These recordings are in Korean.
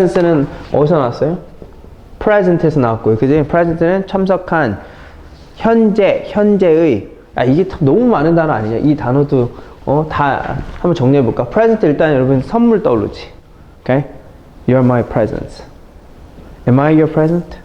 presence는 어디서 나왔어요? present에서 나왔고요. 그지? present는 참석한 현재, 현재의 아 이게 참 너무 많은 단어 아니냐? 이 단어도 어, 다 한번 정리해 볼까? present 일단 여러분 선물 떠오르지. Okay? You're my presents. Am I your present?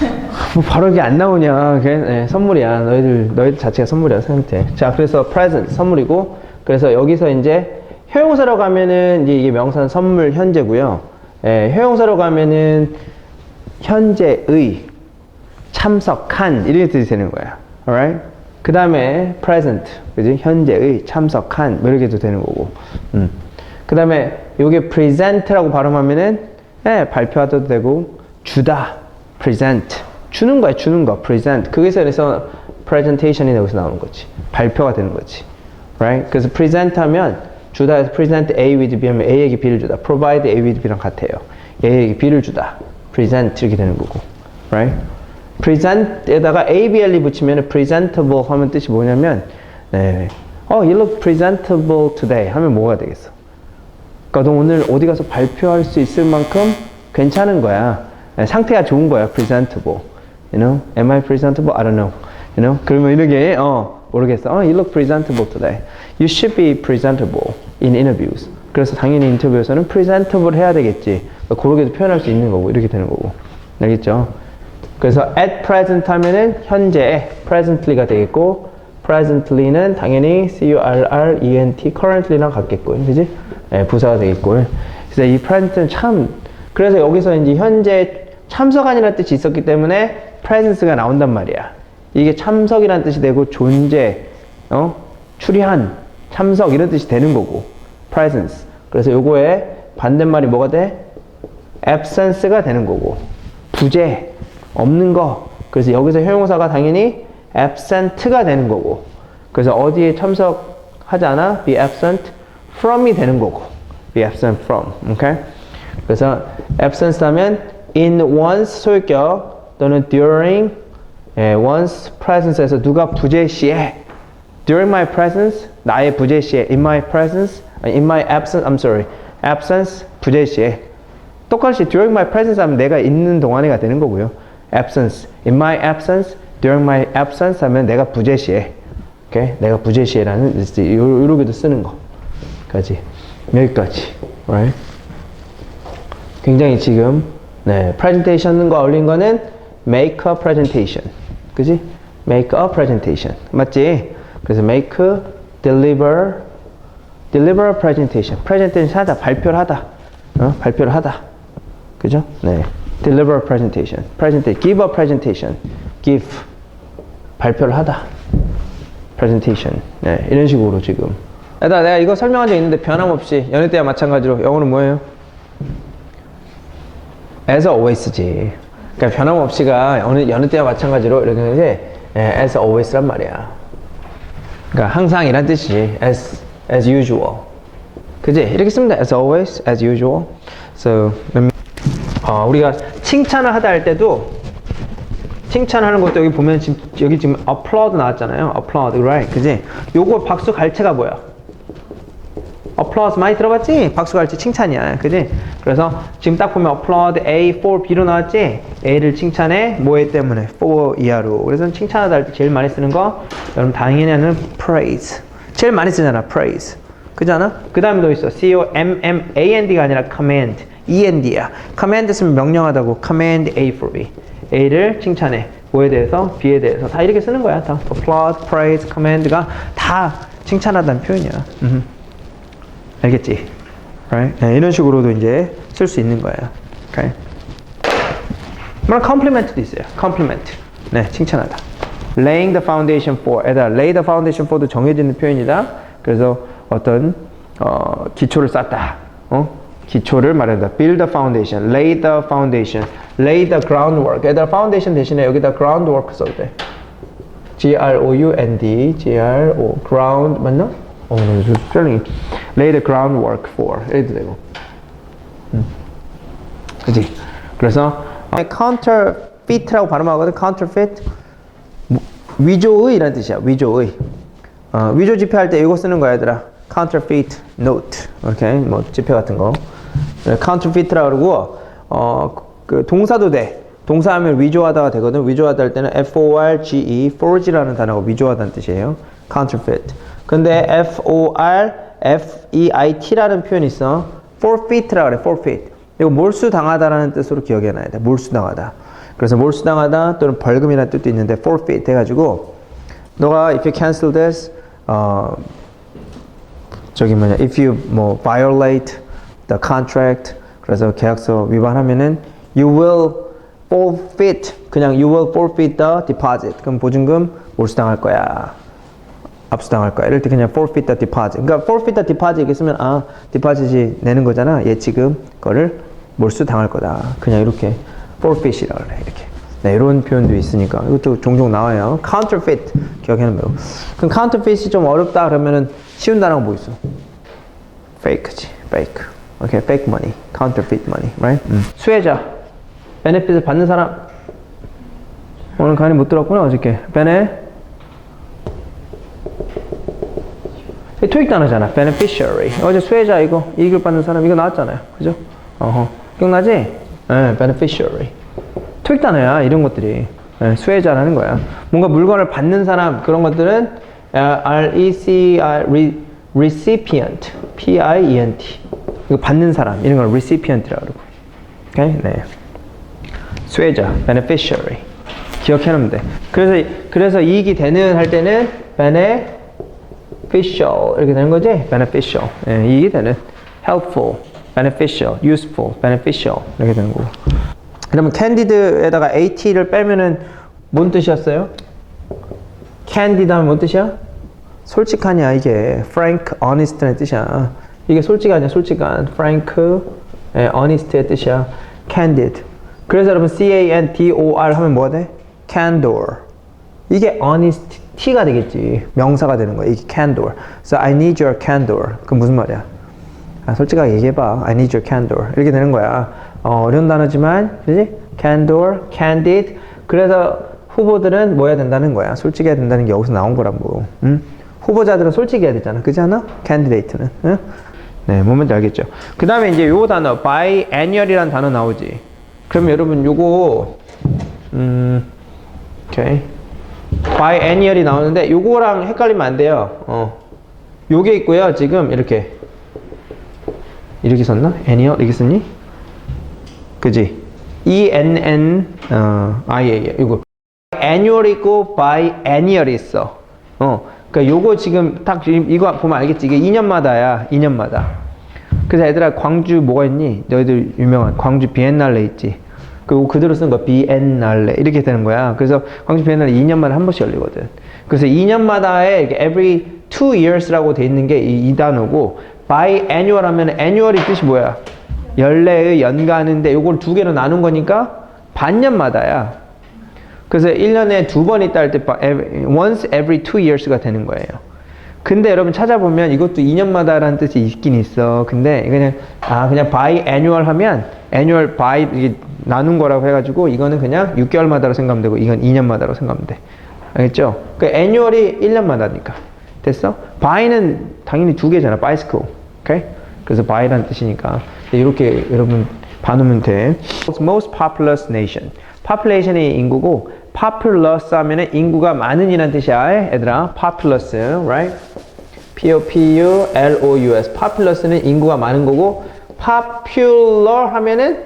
뭐 바로 이게 안 나오냐? 네, 선물이야. 너희들 너희들 자체가 선물이야 선생님한테. 자, 그래서 present 선물이고, 그래서 여기서 이제 효용사로 가면은 이제 이게 명사는 선물 현재고요. 예, 효용사로 가면은 현재의 참석한 이렇게 되는 거야. alright? 그 다음에 present, 그지? 현재의 참석한 뭐 이렇게도 되는 거고. 음. 그 다음에 요게 present라고 발음하면은 예, 발표하도 되고 주다, present 주는 거야, 주는 거, present. 그게서 그래서 presentation이 여기서 나오는 거지. 발표가 되는 거지. right? 그래서 present 하면 주다 해서 present A with B 하면 A에게 B를 주다. provide A with B랑 같아요. A에게 B를 주다. present 이렇게 되는 거고. right? present에다가 ABLE 붙이면 presentable 하면 뜻이 뭐냐면 네. 어, you look presentable today 하면 뭐가 되겠어? 그러니까 너 오늘 어디 가서 발표할 수 있을 만큼 괜찮은 거야. 네, 상태가 좋은 거야. presentable. You know? Am I presentable? I don't know. You know? 그러면 이렇게 어 모르겠어. 어, you look presentable today. You should be presentable in interviews. 그래서 당연히 인터뷰에서는 presentable 해야 되겠지. 그러니까 그렇게도 표현할 수 있는 거고 이렇게 되는 거고. 알겠죠? 그래서 at present 하면은 현재 presently가 되겠고 presently는 당연히 c-u-r-r-e-n-t currently랑 같겠고 그지? 네, 부사가 되겠고 그래서 이 present는 참 그래서 여기서 이제 현재 참석한이라는 뜻이 있었기 때문에 presence가 나온단 말이야 이게 참석이라는 뜻이 되고 존재 어? 출현 참석 이런 뜻이 되는 거고 presence 그래서 요거의 반대말이 뭐가 돼? absence가 되는 거고 부재 없는 거 그래서 여기서 효용사가 당연히 absent가 되는 거고 그래서 어디에 참석하지 않아? be absent from이 되는 거고 be absent from okay? 그래서 absence 하면 in one's 소유격 또는 during 예, one's presence에서 누가 부재 시에 during my presence 나의 부재 시에 in my presence in my absence I'm sorry absence 부재 시에 똑같이 during my presence 하면 내가 있는 동안에가 되는 거고요. absence, in my absence, during my absence 하면 내가 부재시에, okay? 내가 부재시에라는 이렇게도 쓰는 거까지 여기까지, right? 굉장히 지금 네, presentation과 어울린 거는 make a presentation, 그지? make a presentation, 맞지? 그래서 make, deliver, deliver a presentation, presentation 하다, 발표를 하다, 어? 발표를 하다. 그죠? 네. deliver a presentation. presentation. give a presentation. give. 발표를 하다. presentation. 네. 이런 식으로 지금. 얘들아, 내가 이거 설명한 적 있는데 변함없이 연애 때와 마찬가지로 영어는 뭐예요? as always지. 그러니까 변함없이가 어느 연애 때와 마찬가지로 이렇게 이제 예, as always란 말이야. 그러니까 항상 이란 뜻이지. as as usual. 그지? 이렇게 돼. as always, as usual. So, me 어, 우리가 칭찬을 하다 할 때도 칭찬하는 것도 여기 보면 지금 여기 지금 applaud 나왔잖아요. applaud, right? 그지? 요거 박수 갈채가 뭐야? Applause 많이 들어봤지? 박수 갈채 칭찬이야. 그지? 그래서 지금 딱 보면 applaud A for B로 나왔지? A를 칭찬해 뭐에 때문에? for 이하로. 그래서 칭찬하다 할 때 제일 많이 쓰는 거 여러분 당연히 하는 praise. 제일 많이 쓰잖아. praise. 그잖아? 그 다음에 또 있어. C-O-M-M-A-N-D가 아니라 command. END야. command 쓰면 명령하다고. command A for B. A를 칭찬해. 뭐에 대해서? B에 대해서. 다 이렇게 쓰는 거야. 다. applaud, praise, command가 다 칭찬하다는 표현이야. 알겠지? Right? 네, 이런 식으로도 이제 쓸 수 있는 거예요. Okay? 물론 compliment도 있어요. compliment. 네, 칭찬하다. laying the foundation for. 에다 lay the foundation for도 정해지는 표현이다. 그래서 어떤 어, 기초를 쌓다. 어? 기초를 말한다. build the foundation, lay the foundation, lay the groundwork. 에다 foundation 대신에 여기다 groundwork 써도 돼. G R O U N D, G R O ground 맞나? 어, 나 스펠링이 lay the groundwork for 이래도 되고. 음. 그지? 그래서 어, counterfeit라고 발음하거든. counterfeit 뭐, 위조의라는 뜻이야. 위조의. 어, 위조 지폐 할 때 이거 쓰는 거야, 얘들아. counterfeit note. 이렇게 뭐 지폐 같은 거. 네, counterfeit라 그러고 어, 그 동사도 돼. 동사하면 위조하다가 되거든. 위조하다 할 때는 F-O-R-G-E, forge라는 단어가 위조하다는 뜻이에요. counterfeit. 근데 F-O-R-F-E-I-T라는 표현이 있어. forfeit라 그래, forfeit. 이거 몰수당하다라는 뜻으로 기억해 놔야 돼. 몰수당하다. 그래서 몰수당하다 또는 벌금이라는 뜻도 있는데 forfeit 해 가지고 너가 if you cancel this, 어, 저기 뭐냐, if you 뭐 violate the contract, 그래서 계약서 위반하면은 you will forfeit, 그냥 you will forfeit the deposit. 그럼 보증금 몰수당할 거야. 압수당할 거야. 이럴 때 그냥 forfeit the deposit. 그러니까 forfeit the deposit 쓰면 아, deposit이 내는 거잖아. 예치금 거를 몰수당할 거다. 그냥 이렇게 forfeit이라 그래. 이렇게. 네, 이런 표현도 있으니까 이것도 종종 나와요. counterfeit 기억해놓으면 되고. 그럼 counterfeit이 좀 어렵다 그러면은 쉬운 단어가 뭐 있어? fake지, fake. 오케이, fake money, counterfeit money, right? 음. 수혜자, 베네핏을 받는 사람. 오늘 강의 못 들었구나 어저께. 베네. 토익 단어잖아. beneficiary. 어제 수혜자 이거 이익을 받는 사람 이거 나왔잖아요. 그죠? 어허. 기억나지? 네, beneficiary. 토익 단어야 이런 것들이. 네, 수혜자라는 거야. 뭔가 물건을 받는 사람 그런 것들은 R E C I re, recipient, P I E N T. 이거 받는 사람 이런 걸 recipient라고 그러고. 오케이? 네. 수혜자, beneficiary. 기억해 놓으면 돼. 그래서 그래서 이익이 되는 할 때는 bene beneficial 이렇게 되는 거지? beneficial. 예, 이익이 되는 helpful, beneficial, useful, beneficial 이렇게 되는 거고. 그러면 candida에다가 at를 빼면은 뭔 뜻이었어요? candid 하면 뭔 뜻이야? 솔직하냐 이게 frank, honest의 뜻이야. 이게 솔직하냐 솔직한 frank, 예, honest의 뜻이야. candid. 그래서 여러분 C-A-N-D-O-R 하면 뭐가 돼? candor. 이게 honesty가 되겠지. 명사가 되는 거야. 이게 candor. So I need your candor. 그 무슨 말이야? 아, 솔직하게 얘기해봐. I need your candor. 이렇게 되는 거야. 어, 어려운 단어지만, 그지? candor, candid. 그래서 후보들은 뭐 해야 된다는 거야. 솔직해야 된다는 게 여기서 나온 거라고. 응? 후보자들은 솔직해야 되잖아. 그지 않아? candidate는. 응? 네, 뭔지 알겠죠? 그 다음에 이제 요 단어, biannual이라는 단어 나오지. 그러면 여러분 요거, 음, 오케이. Biannual이 나오는데 요거랑 헷갈리면 안 돼요. 어. 요게 있고요. 지금 이렇게 이렇게 썼나? annual 이렇게 썼니? 그지? E N 어, 이거 annual 있고 biannual 있어. 어. 그러니까 요거 지금 딱 이거 보면 알겠지? 이게 2년마다야. 2년마다. 그래서 얘들아 광주 뭐가 있니? 너희들 유명한 광주 비엔날레 있지? 그리고 그대로 쓴거 비엔날레 이렇게 되는 거야. 그래서 광주 비엔날레 2년마다 한 번씩 열리거든. 그래서 2년마다에 이렇게 every two years라고 돼 있는 게 이 단어고 biannual 하면 annual이 뜻이 뭐야? 연례의 연간인데 요걸 두 개로 나눈 거니까 반년마다야. 그래서 1년에 두 번 있다 할 때 once every two years가 되는 거예요. 근데 여러분 찾아보면 이것도 2년마다라는 뜻이 있긴 있어. 근데 그냥 아 그냥 biannual 하면 annual by 이게 나눈 거라고 해가지고 이거는 그냥 6개월마다로 생각하면 되고 이건 2년마다로 생각하면 돼. 알겠죠? 그 annual이 1년마다니까. 됐어? by는 당연히 두 개잖아. bicycle. 오케이? 그래서 by라는 뜻이니까. 이렇게 여러분 봐놓으면 돼. most populous nation. population이 인구고 populous 하면은 인구가 많은이라는 뜻이야. 얘들아. populous. right? P-O-P-U-L-O-U-S. populous는 인구가 많은 거고 popular 하면은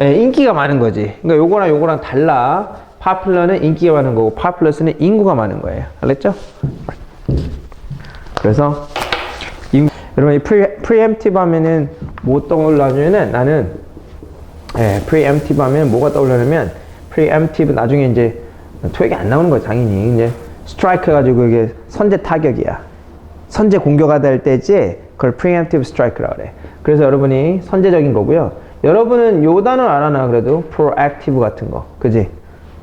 예, 인기가 많은 거지. 그러니까 요거랑 요거랑 달라. popular는 인기가 많은 거고 populous는 인구가 많은 거예요. 알겠죠? 그래서 인, 여러분 이 pre, preemptive 하면은 뭐 떠올라냐면은 나는 예, preemptive 하면 뭐가 떠올라냐면 preemptive 나중에 이제 토익이 안 나오는 거야 당연히 이제 strike 가지고 이게 선제 타격이야. 선제 공격하다 할 때지 그걸 preemptive strike라 그래. 그래서 여러분이 선제적인 거고요. 여러분은 요 단어 알아나 그래도 proactive 같은 거. 그지?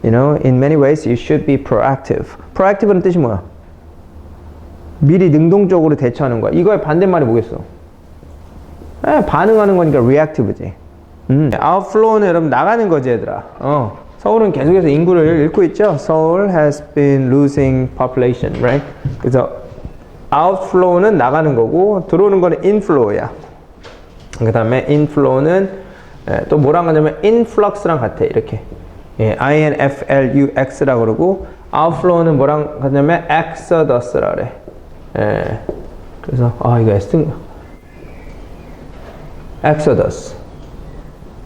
You know, in many ways you should be proactive. proactive는 뜻이 뭐야? 미리 능동적으로 대처하는 거야. 이거의 반대말이 뭐겠어? 에, 반응하는 거니까 reactive지. 음. outflow는 여러분 나가는 거지 얘들아. 어. 서울은 계속해서 인구를 잃고 있죠. 서울 has been losing population, right? 그래서 outflow는 나가는 거고 들어오는 거는 inflow야. 그 다음에 inflow는 예, 또 뭐랑 같냐면 influx랑 같아 이렇게. 예, influx라고 그러고 outflow는 뭐랑 같냐면 exodus라 그래. 예, 그래서 아 이거 S exodus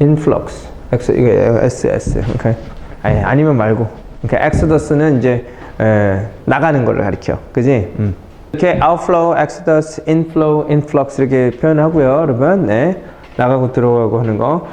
influx. X 이거 S S. 그러니까 아니, 아니면 말고. 그러니까 exodus는 이제 에, 나가는 걸로 가리켜. 그지? 음. 이렇게 outflow, exodus, inflow, influx 이렇게 표현하고요 여러분. 네 나가고 들어가고 하는 거